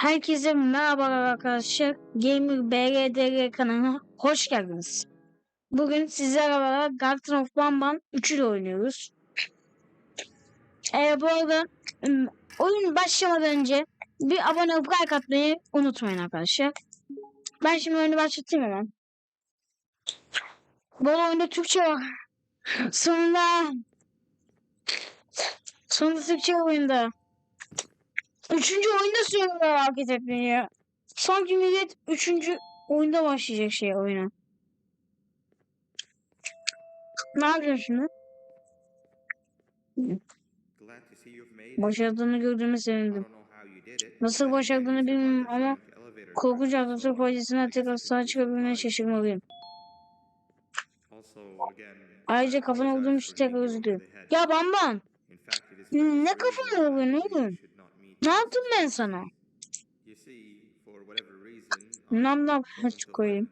Herkese merhaba arkadaşlar. Gamer BRDR kanalına hoş geldiniz. Bugün sizlerle beraber Garden of Bamban 3 ile oynuyoruz. Ee, bu arada oyun başlamadan önce bir abone olup like atmayı unutmayın arkadaşlar. Ben şimdi oyunu başlatayım hemen. Bu oyunda Türkçe var. Sonunda Sonunda Türkçe oyunda. Üçüncü oyunda söylüyorlar hareket etmeyi ya. Sanki millet üçüncü oyunda başlayacak şey oyuna. Ne yapıyorsun şimdi? Başardığını gördüğüme sevindim. Nasıl başardığını bilmiyorum ama korkunç. Atatürk Projesi'ne tekrar sağa çıkabilmene şaşırmalıyım. Ayrıca kafana olduğum için tekrar özür dilerim. Ya Bamban ne kafana oluyor, ne oluyor? Ne yaptım ben sana? Nam nam don't aç of koyayım.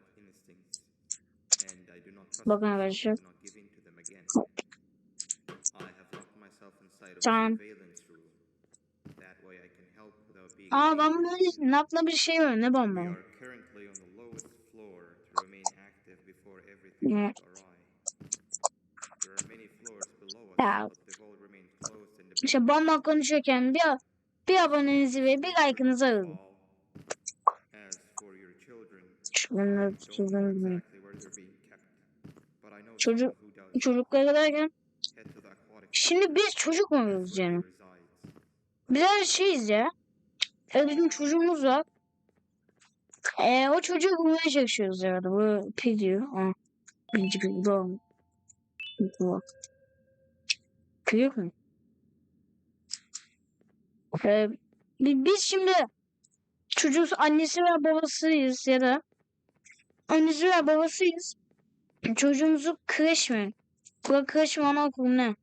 Bakın arkadaşlar. Tamam. Aa ben böyle napla bir şey var ne in the İşte Bamban konuşurken bir, bir abonenizi ve bir like'ınızı alın. Çocuk-. Çocuklara derken şimdi biz çocuk mu oluyoruz where yani? Biz her şeyiz ya. Evet bizim çocuğumuz var. Ee, o çocuğu bulmaya çalışıyoruz herhalde. Bu pil diyor. Aa, birinci doğru. Bu. Pil yok mu? Ee, bi- biz şimdi çocuğun annesi ve babasıyız ya da annesi ve babasıyız. Çocuğumuzu kreş mi? Bura kreş mi anaokulu ne?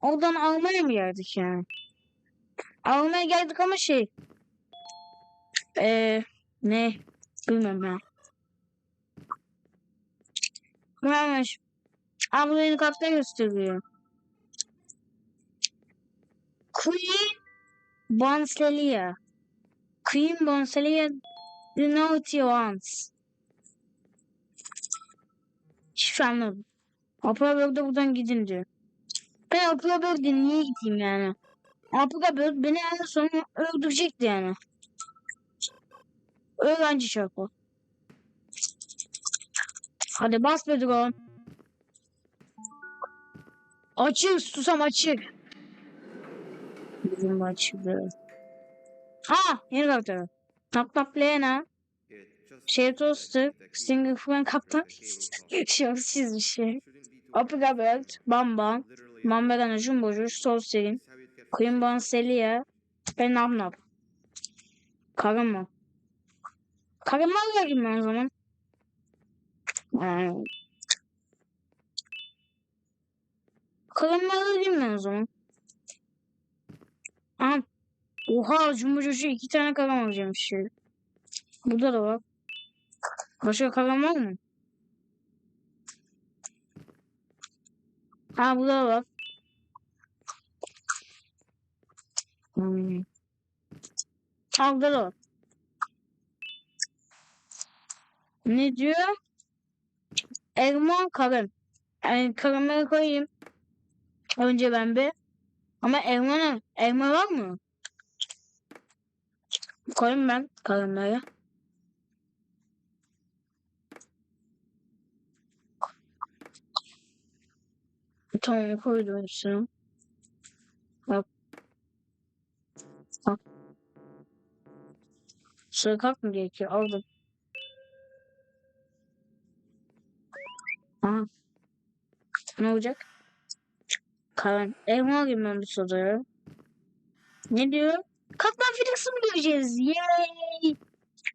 Oradan almaya mı geldik yani? Almaya geldik ama şey. Eee ne? Bilmiyorum ya. Neymiş? Abla beni kapta gösteriyor. Queen Bonselia. Queen Bonselia Naughty Ones. Hiçbir anlamadım. Apollo buradan gidin diyor. Ben Apollo niye gideyim yani? Apollo beni en son öldürecekti yani. Öğrenci çarpı. Hadi bas be drone. Açık susam açık. Bizim açıldı. Ha yeni karakter. Tap tap Lena. Şey tostu. Single friend kaptan. Şok çizmiş şey. Too Apiga Belt. Bam Bam. literally Mambegana Jumbocu. Sol Serin. Queen Bon Celia. Ben Nap Nap. Karım mı? Karımla vereyim ben o zaman. Yani. Karımla vereyim ben o zaman. Aha. Oha Jumbocu iki tane karım alacağım şey. Burada da var. Başka karım var mı? Ha burada da var. Hmm. Ha burada da var. Ne diyor? Elma karım. Yani karımları koyayım. Önce ben bir. Ama elma ne? Elma var mı? Koyayım ben karımları. Tamam koydum hepsini. Bak. Bak. Sıra kalk mı gerekiyor? Aldım. Aha. Ne olacak? Karan. Elma bu sodaya. Ne diyor? Kaptan Felix'i mi göreceğiz? Yay!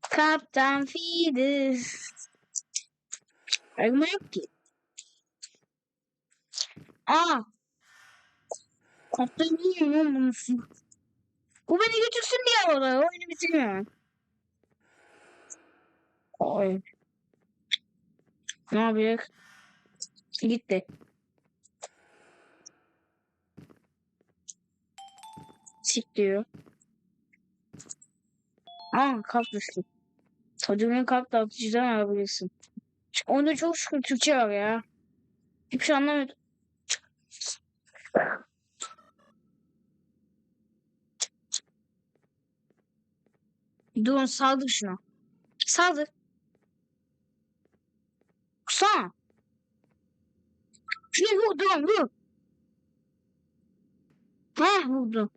Kaptan Felix. Elma yok ki. Aa! Kaptan bilmiyorum lan bunu. Bu beni götürsün diye oraya. Oyunu bitirmiyor. Ay. Ne yapıyor? Gitti. Sik diyor. Aa kalp düştü. Çocuğun kalp dağıtıcıdan alabilirsin. Onda çok şükür Türkçe var ya. Hiçbir şey anlamıyorum. Durun saldır şuna. Saldır. Kusana. Şunu vur durun vur. Heh vurdu.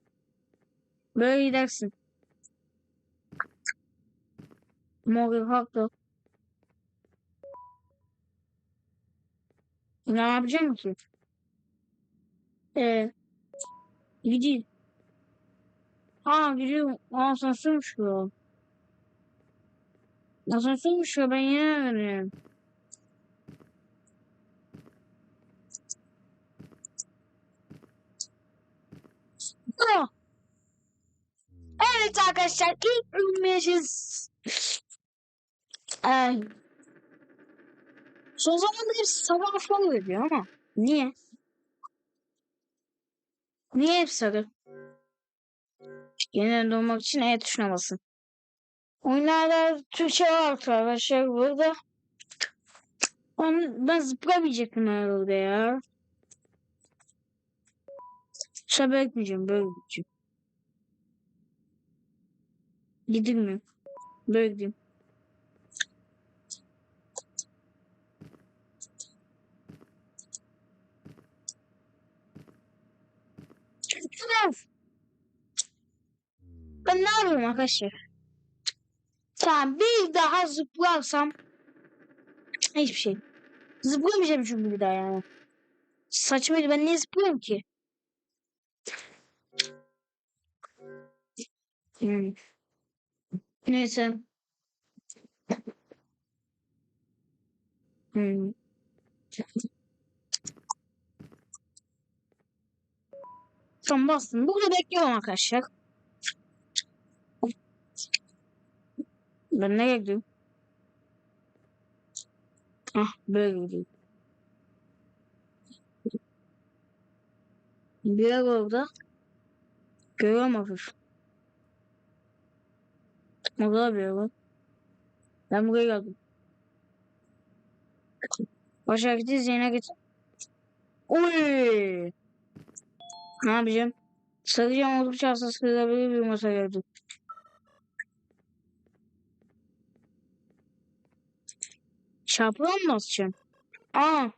Böyle gidersin. Morgan haklı. Ne yapacağım ki? Ee, gideyim. Ha gidiyorum. Asansörmüş bu. Asansörmüş ya ben yine öğreniyorum. Ah! Evet arkadaşlar ilk bölümümüz Ay. Son zamanlarda hep sabah falan ediyor ama niye? Niye hep sarı? Yeniden doğmak için E tuşuna basın. Oyunlarda Türkçe var arkadaşlar burada. Ben, ben zıplamayacakım herhalde ya. Şöyle bekmeyeceğim böyle gideceğim. Gidilmiyor. Böyle gideyim. Of! Ben ne yapıyorum arkadaşlar? Tamam bir daha zıplarsam hiçbir şey. Zıplamayacağım çünkü bir daha yani. Saçmaydı ben niye zıplıyorum ki? Hmm. Neyse. Hmm. Tamam bastım. Burada bekliyorum arkadaşlar. Ben nereye gidiyorum? Ah böyle gidiyorum. Bir yer orada. Görüyorum hafif. Bir yer var. Ben buraya geldim. Başa gideceğiz yine git. Oy! Ne yapacağım? Saracağım oldukça hassas kırılabilir bir masa gördüm. Çarpıya mı basacağım? Aa.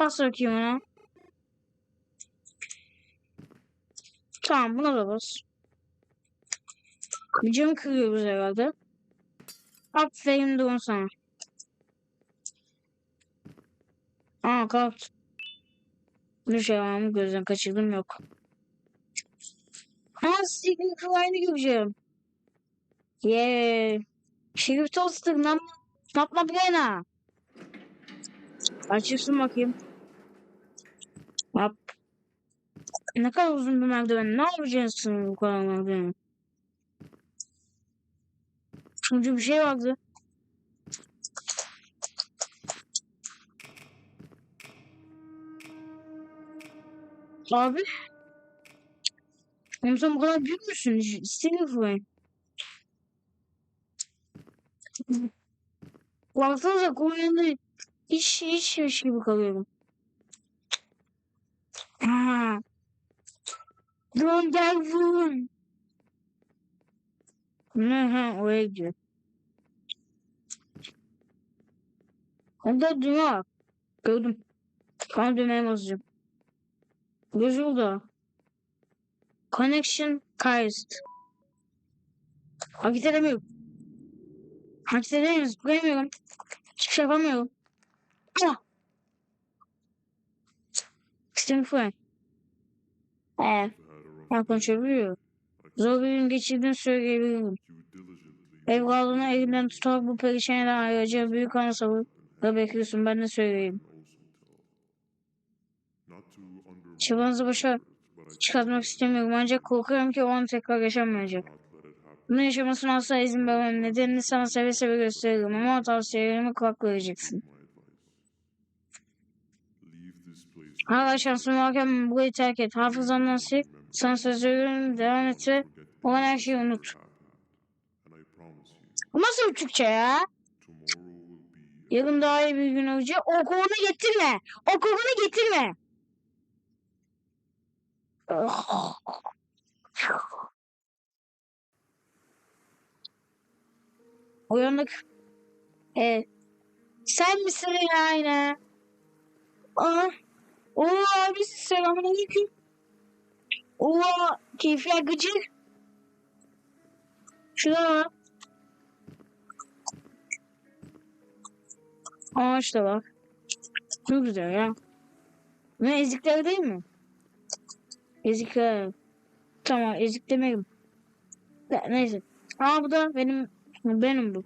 Bas bakayım ona. Tamam buna da bas. Bir kırıyoruz herhalde. Aferin durun sana. Aa kalktı. Bir şey var mı gözden kaçırdım yok. Ha Secret Fly'ını göreceğim. Yeah. Şerif Toaster nam yapma bana. Açıyorsun bakayım. Hop. Ne kadar uzun bir merdiven. Ne yapacaksın bu kadar merdiven? Çünkü bir şey vardı. Abi. Oğlum sen bu kadar büyük müsün? İstediğin fırın. Baksanıza koyunda hiç hiçmiş gibi kalıyorum. Ha. Vurun. Ne ha oraya gidiyor. Onda düğme. Gördüm. Ben düğmeye basacağım. Göz oldu. Connection Christ. Hareket edemiyorum. Hareket edemiyorum. Zıplayamıyorum. Hiçbir şey yapamıyorum. Ah! Sistem fren. Ee, ben konuşabiliyorum. Zor bir gün geçirdiğini söyleyebilirim. Evladını elinden tutarak bu perişan eden ayrıca büyük ana sabır da bekliyorsun ben de söyleyeyim. Çabanızı başa çıkartmak istemiyorum ancak korkuyorum ki o an tekrar yaşanmayacak. Bunu yaşamasına asla izin vermem. Nedenini sana seve seve gösteririm ama tavsiyelerime kulak vereceksin. Hala şansın varken burayı terk et. Hafızandan sil. Sana söz veriyorum devam et ve olan her şeyi unut. Nasıl Türkçe ya? Yarın daha iyi bir gün olacak. O getirme. O getirme. Uyandık. Evet. Sen misin yine? Aa. Oo abi selamünaleyküm. Oo keyifler gıcık. Şuna bak. Ağaç da bak. Çok güzel ya. Ne ezikler değil mi? Ezikler. Tamam ezik demeyelim. Ne- Neyse. Aa bu da benim benim bu.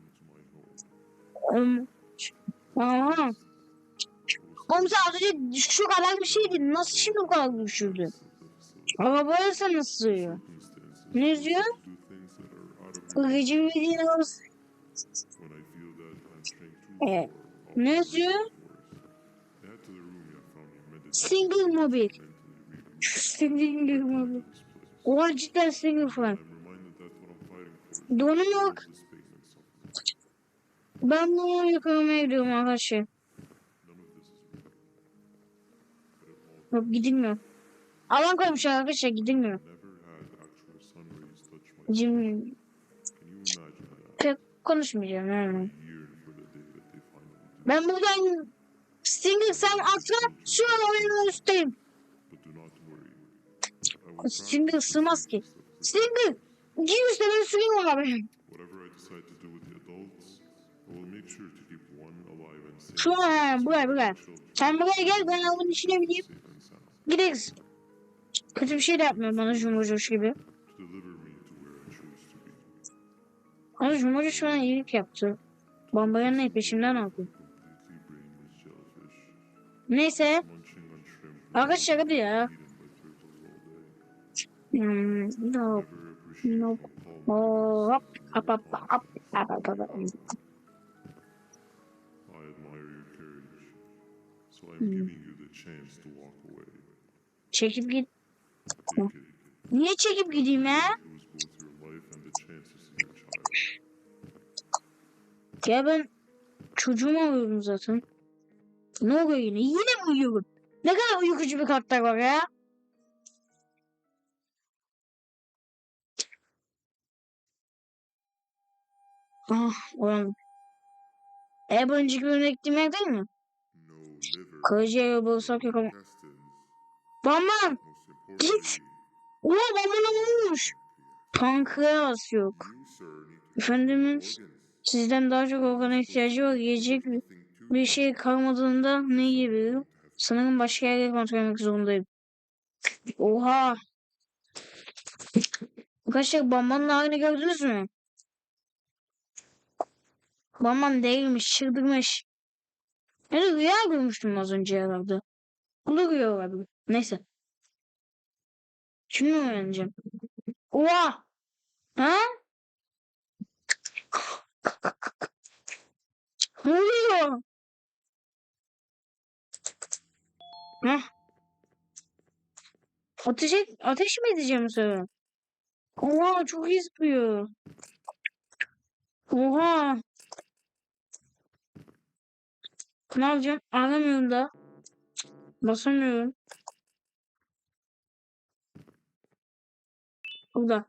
Aha. Oğlum sen az önce şu kadar bir şeydi. Nasıl şimdi bu kadar düşürdü? Arabaya sen nasıl sığıyor? Ne diyor? Gıcı bildiğin olsun. Evet. Ne diyor? Single mobil. Single mobil. Oha cidden single falan. Donum yok. Ben bunu yakalamaya gidiyorum arkadaşlar. Yok gidilmiyor. Alan koymuş arkadaşlar gidilmiyor. Cim pek konuşmayacağım yani. Ben buradan Stinger sen atla şu an oyunun üstteyim. Stinger sığmaz ki. Stinger gir üstte ben süreyim abi. Şu an buraya buraya. Sen buraya gel ben avın içine bineyim. Gideriz. Kötü bir şey de yapmıyor bana Jumbocuş gibi. Ama Jumbocuş bana iyilik yaptı. Bambayanın ne peşimden aldı. Neyse. Arkadaşlar hadi ya. No. Calm Oh, hop, hop, hop, hop, hop, Hmm. Çekip git. Niye çekip gideyim ya? Ya ben çocuğumu arıyorum zaten. Ne oluyor yine? Yine mi uyuyorum? Ne kadar uykucu bir karakter var ya? Ah, uyandım. E bu önceki bölümde gittiğim değil mi? Liver. Karaciğer bağırsak yok ama. intestines. İmportantly, Oha bamban olmuş. Pankreas yok. Efendimiz sizden daha çok organa ihtiyacı var. Yiyecek bir, şey kalmadığında ne yiyebilirim? Sanırım başka yerde kontrol etmek zorundayım. Oha! Arkadaşlar Bamban'ın halini gördünüz mü? Bamban değilmiş, çıldırmış. Da rüya görmüştüm az önce herhalde. Bu da rüya olabilir. Neyse. Şimdi öğreneceğim? Oha! Ha? Ne oluyor? Heh. Ateş, ateş mi edeceğim sana? Oha çok iyi zıplıyor. Oha. Ne yapacağım? Alamıyorum da. Basamıyorum. Burada.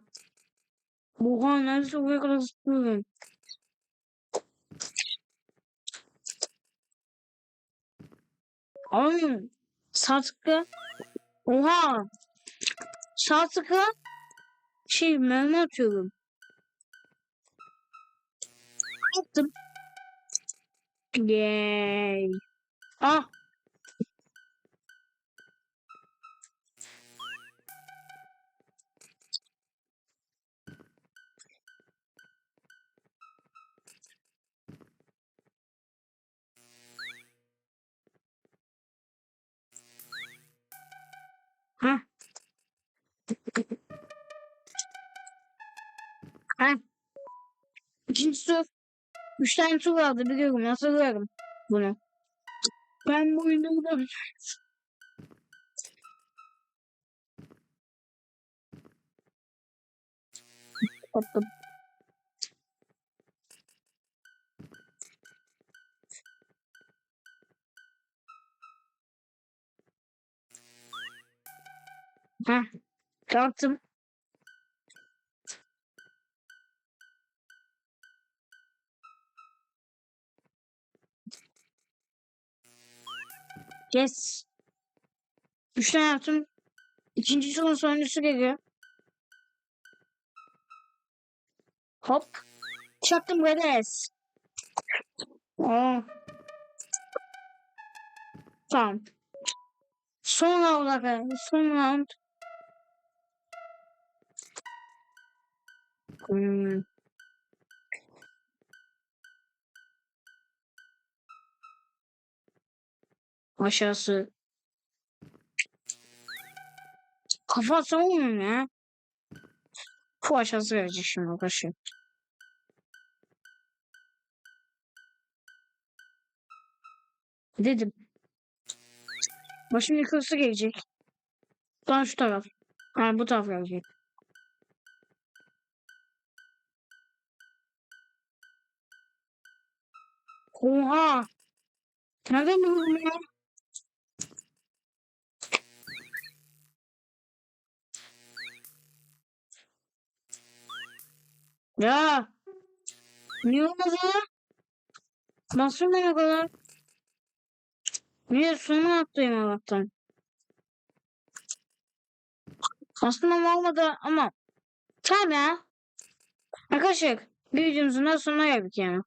Oha neredeyse oraya kadar zıplıyorum. Alamıyorum. Sağ tıkla. Oha. Sağ tıkla. Şey mermi atıyorum. Attım. Yay. Ah. İkinci su. Üç tane su vardı biliyorum. Nasıl biliyorum bunu. Ben bu oyunu Attım. Heh. Kalktım. Yes. Üç tane yaptım. İkinci sorun sonuncusu geliyor. Hop. Çaktım Redes. Oo. Tamam. Son round arkadaşlar. Son round. Hmm. Aşağısı. Kafa mu ya? Bu aşağısı gelecek şimdi arkadaşlar. Dedim. Başım yukarısı gelecek. Daha şu taraf. Ha bu taraf gelecek. Oha! Nereden buldun ya? Ya! Niye olmadı ya? Nasıl ne kadar? Niye sonu attayım Allah'tan? Aslında olmadı ama tamam ya. Arkadaşlar bir videomuzun da sonuna geldik yani.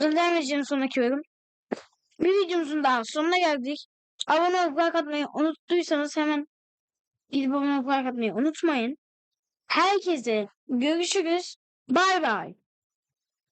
Devam edeceğim sonraki bölüm. Bir videomuzun daha sonuna geldik. Abone olup like atmayı unuttuysanız hemen gidip abone olup like atmayı unutmayın. Herkese görüşürüz. Bay bay.